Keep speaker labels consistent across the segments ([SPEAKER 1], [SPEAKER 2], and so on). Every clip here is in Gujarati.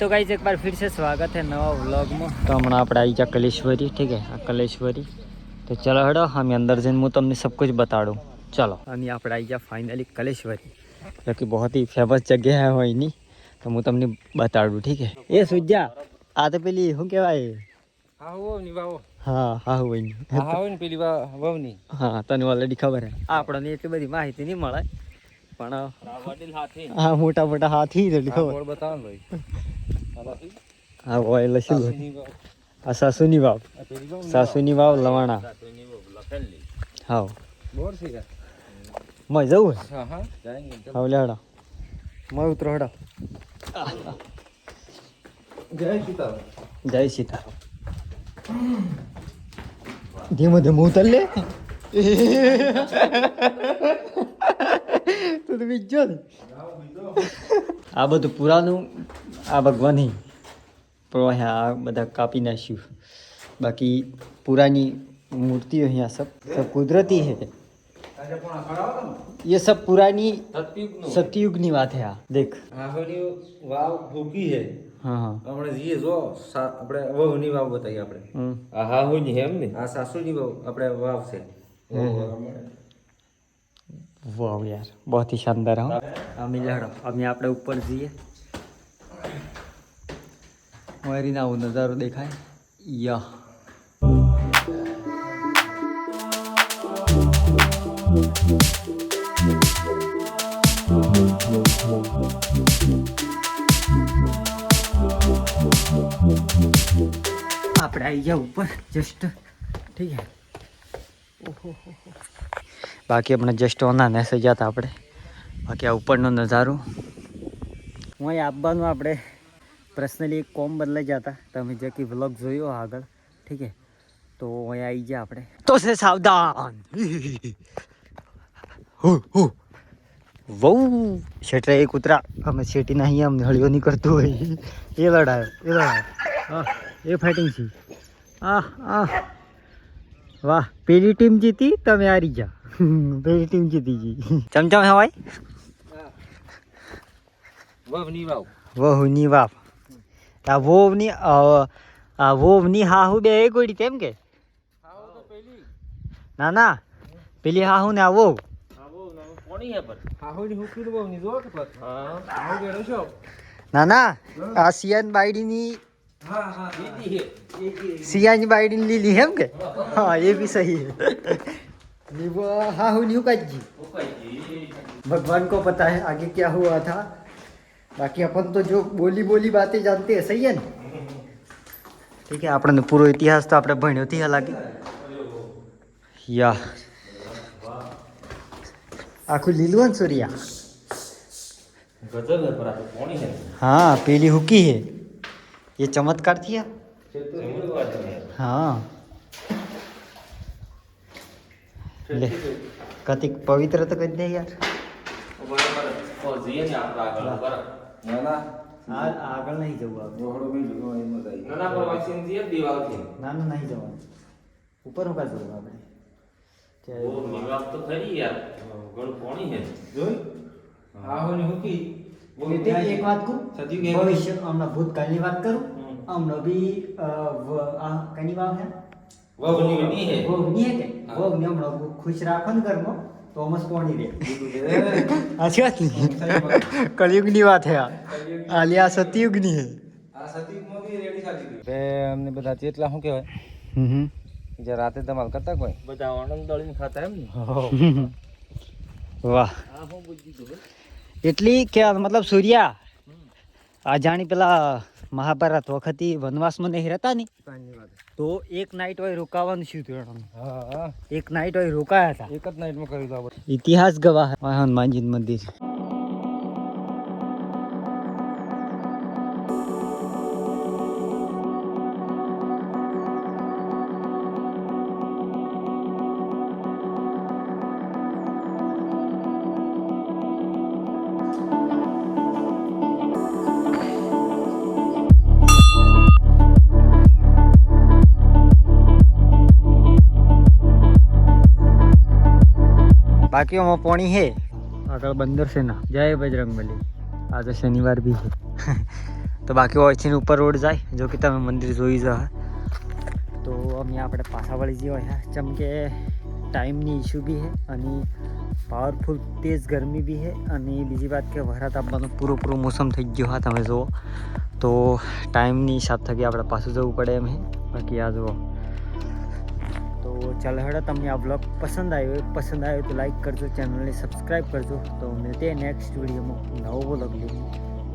[SPEAKER 1] तो गाइज एक बार फिर से स्वागत है नवा व्लॉग में તો હમણાં આપણે આવી જા કલેશ્વરી ઠીક है આ કલેશ્વરી તો ચલો હેડો અમે અંદર જઈને હું તમને सब कुछ बताड़ूँ चलो અને આપણે આવી જા ફાઇનલી કલેશ્વરી जो कि बहुत ही फेमस जगह है હોય ની તો હું તમને બતાડું ઠીક है એ સુજ્યા આ તો પેલી શું કહેવાય
[SPEAKER 2] હા હો ની વાવો
[SPEAKER 1] હા હા હોય ની
[SPEAKER 2] હા હોય ને પેલી વા- વાવની
[SPEAKER 1] હા તને ઓલરેડી ખબર હે આપણને એટલી બધી માહિતી નહીં મળે પણ
[SPEAKER 2] વડીલ હાથી
[SPEAKER 1] હા મોટા મોટા હાથી જ એટલી ખબર હા હોય લસી
[SPEAKER 2] સાસુની
[SPEAKER 1] આ સાસુની વાવ. સાસુની વાવ લવાણા. હાવ? મય જવું. હાવ લે મય ઉતરો હડો
[SPEAKER 2] જય સીતારામ.
[SPEAKER 1] જય સીતારામ. ધીમે ધીમે ઉતર લે તું તો બીજો. આ બધું પુરાનું આ ભગવાન પણ અહીંયા આ બધા કાપી નાખ્યું બાકી પુરાની મૂર્તિઓ અહીંયા સબ सब કુદરતી है ये सब पुरानी
[SPEAKER 2] સતયુગનું.
[SPEAKER 1] सतयुग ની વાત है આ દેખ
[SPEAKER 2] હાહોની વાવ ભૂકી છે
[SPEAKER 1] હા હા
[SPEAKER 2] આપણે જઈએ જો સા- આપણે વહુની વાવ બતાવીએ આપણે
[SPEAKER 1] હમ
[SPEAKER 2] આ હાહોની છે એમ ને આ સાસુની વાવ આપણે વાવ છે
[SPEAKER 1] વાહ યાર बहुत ही शानदार હા અમે લડો અમે આપણે ઉપર જઈએ મારીને આવો નજારો દેખાય. યા. આપણે આવી ગયા ઉપર જસ્ટ ઠીક છે. બાકી આપણે જસ્ટ ઓના નેસે જતા આપણે. બાકી આ ઉપરનો નજારો. હું અહીં આપવાનું આપણે પર્સનલી એક કોમ બદલાઈ જતા. તમે જે કે વ્લોગ જોયો આગળ ઠીક છે તો અહીં આવી ગયા આપણે. તો છે સાવધાન. હુ હુ. વહુ શેઠરે એ કૂતરા. અમે શેઠીના અહીંયા અમને હળીઓ નહીં કરતું હોય. એ લડાયો એ લડાયો. હા એ ફાઇટિંગ છે. આ આ વાહ પેલી ટીમ જીતી તમે હારી જા પેલી ટીમ જીતી ગઈ. ચમચમ હવાય
[SPEAKER 2] વહુની વાવ
[SPEAKER 1] વહુની વાપ આ વોવની આ વોવની હાહુ બે એક ગોડી તેમ કે
[SPEAKER 2] હાહો તો પેલી
[SPEAKER 1] ના ના પેલી હાહુ ને આ વોવ
[SPEAKER 2] કોની હે પર હાહોની હુકીની વાવની જો કે પર હા હાહો બેડો છો
[SPEAKER 1] ના ના આ સિયાન બાયડીની
[SPEAKER 2] હા હા દીદી હે
[SPEAKER 1] सियाज बाइडिन लीली है हम के हाँ ये भी सही है नहीं वो हाँ हूँ न्यू जी भगवान को पता है आगे क्या हुआ था बाकी अपन तो जो बोली बोली बातें जानते हैं सही है ना ठीक है આપણને પૂરો ઇતિહાસ તો આપણે ભણ્યો થી લાગે યા આખું લીલું ને સૂર્યા
[SPEAKER 2] ગજબ હે પર આ કોની હે
[SPEAKER 1] हाँ पीली हुकी है ये चमत्कार थी यार
[SPEAKER 2] જમણી વાત છે
[SPEAKER 1] हाँ ले कतिक पवित्र तो कर दे यार
[SPEAKER 2] ના ના.
[SPEAKER 1] આગળ નહીં જવું આપણે.
[SPEAKER 2] રોહડો બી લીધો એમાં જાય ના ના પ્રવાસી થી દિવાલથી
[SPEAKER 1] ના ના નહીં જવાનું. ઉપર ઊભા જવું આપણે?
[SPEAKER 2] જોઈ આહોની હુકી.
[SPEAKER 1] એટલે એક વાત
[SPEAKER 2] એક
[SPEAKER 1] ભવિષ્ય હમણાં ભૂતકાળની વાત કરું.
[SPEAKER 2] હમ.
[SPEAKER 1] હમણાં બી આ કઈ વાવ હે
[SPEAKER 2] વહુની વની હે
[SPEAKER 1] વહુની હે કે?
[SPEAKER 2] હા.
[SPEAKER 1] હમણાં ખુશ રાખો ને ઘરમાં. તો અમસ રે સાચી વાત નહીં. કલયુગની વાત હે આલિયા સતયુગની હે.
[SPEAKER 2] બે અમને બધા ચેટલા શું કહેવાય?
[SPEAKER 1] હમ હમ.
[SPEAKER 2] જે રાતે ધમાલ કરતા કોઈ? બધા ઓણમ દળીને ખાતા એમ ને?
[SPEAKER 1] વાહ. એટલી કે મતલબ સૂર્યા? આ જાણી પેલા મહાભારત વખતે વનવાસમાં નહીં રહેતા ને તો એક નાઇટ હોય રોકાવાનું શું થયું? એક નાઇટ હોય રોકાયા હતા.
[SPEAKER 2] એક જ નાઇટમાં કર્યું
[SPEAKER 1] ઇતિહાસ ગવાહ હનુમાનજી મંદિર. બાકી આમાં પોણી હે. આગળ બંદર છે ના. જય બજરંગ બલી આ તો શનિવાર બી છે. તો બાકી અહીંથી ઉપર રોડ જાય જો કે તમે મંદિર જોઈ જાઓ તો અમે આપણે પાછા વળી જઈએ હા જેમ કે ટાઈમની ઇસ્યુ બી છે અને પાવરફુલ તેજ ગરમી બી છે અને બીજી વાત કે વરાત આપવાનો પૂરો પૂરો મોસમ થઈ ગયો હા તમે જુઓ. તો ટાઈમની હિસાબ થકી આપણે પાછું જવું પડે એમ છે. બાકી આ જુઓ. તો ચાલ હેડો, તમને આ બ્લોગ પસંદ આવ્યો પસંદ આવ્યો તો લાઈક કરજો ચેનલને સબસ્ક્રાઈબ કરજો. તો મિલતે નેક્સ્ટ વિડીયોમાં નવો બ્લોગ લઈને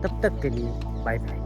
[SPEAKER 1] તબ તક કે લીએ બાય બાય